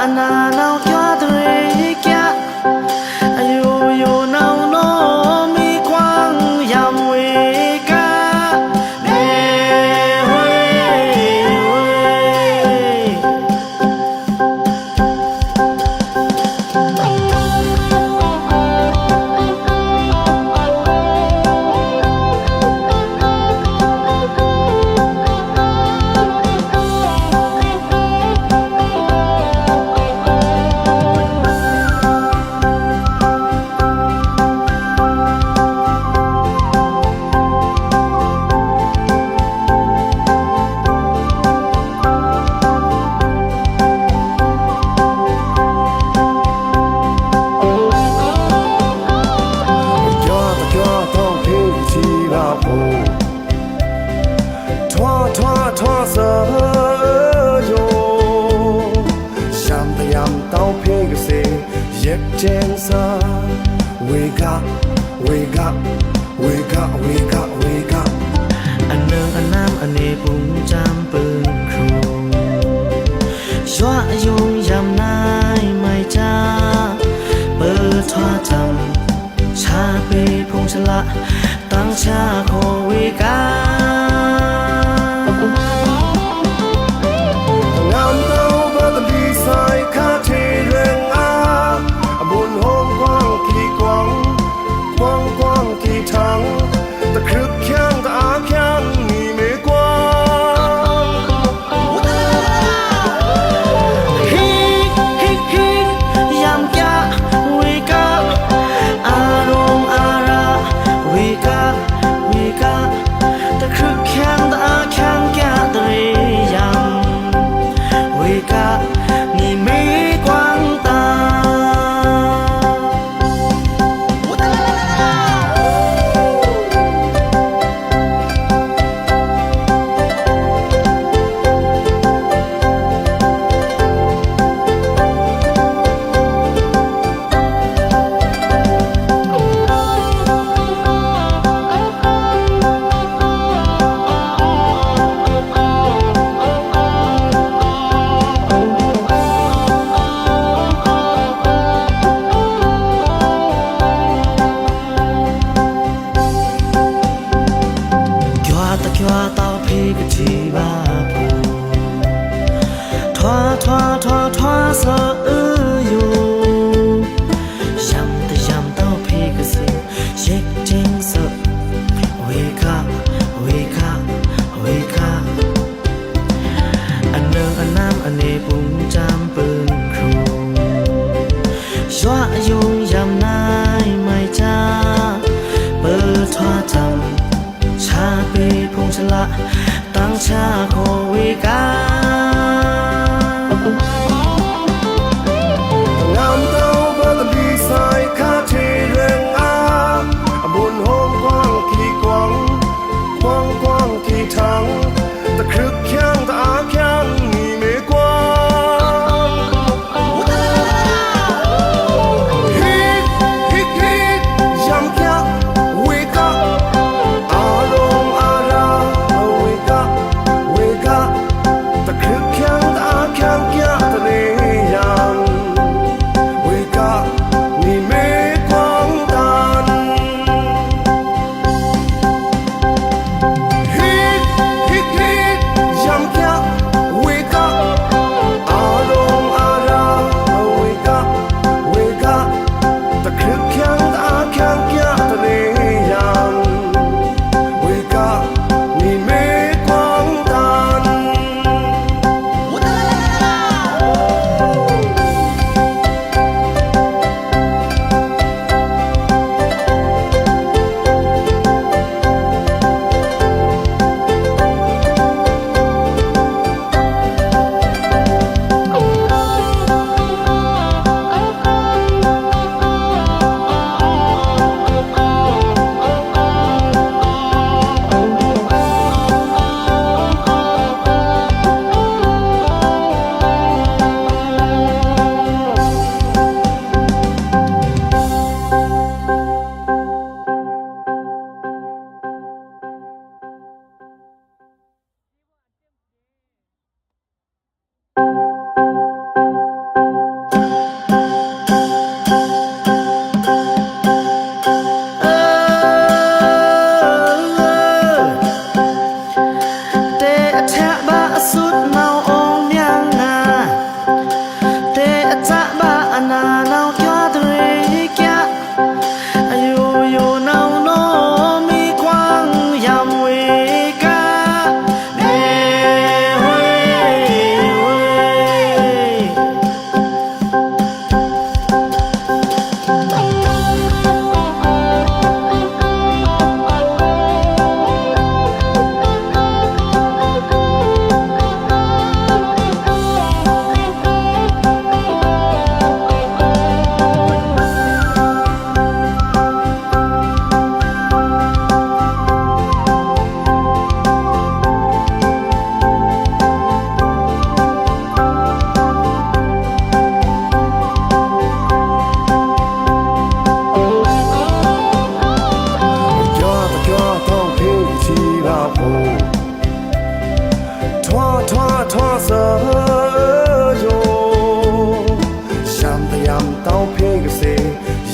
anak. beau. Toi, toi, toi, ça va, yo. Chante, yam, tao, ping, c'est, yep, jen, ça. Wake up, wake up, wake up, wake up, wake up. Anh nơ, anh nam, anh nê, bùng, cha. ချခေါ်ဝေကာ 抓到皮个鸡巴布，拖拖拖拖嗦呃哟，想得想到皮个是写金色，维卡维卡维卡，อันเนออันน้ำอันเนปุ่งจำปืนครูชัวอยู่ you.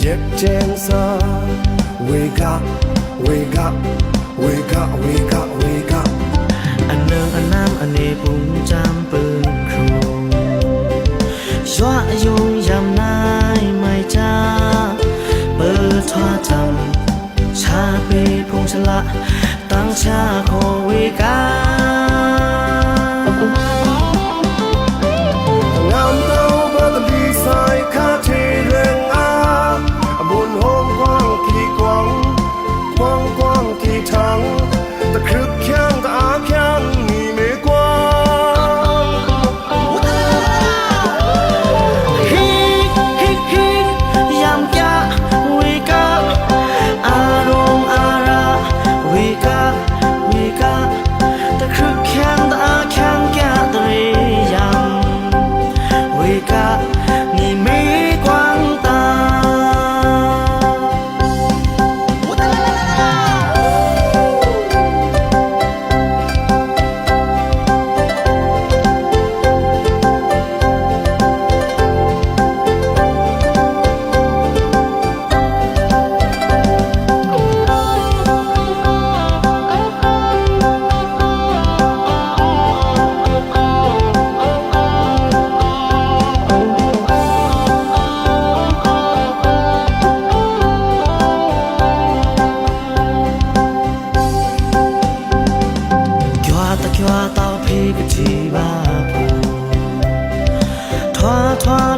Yep, Jensa. Wake up, wake up, wake up, wake up, wake up. อันเนืองอันน้ำอันเนปุงจำปืนครูยัวยงยำนายไม่จ้าเปิดทอจำชาเปพงชละตั้งชาควิ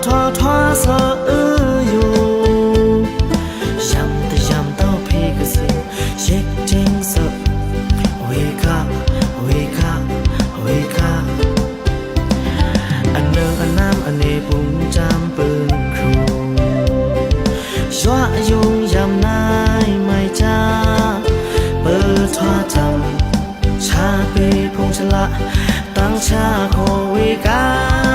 ทอทอสอเอออยู่ย้ำแต่ย้ำเต้าพีกสิเช็คจริงสด wake up wake up wake up อันเนออันน้ำอันเนปุ่งจำปืนครูยั่วยงย้ำนายไม่จ้าเปิดทอจำชาปีพงชละตั้งชาโควิกา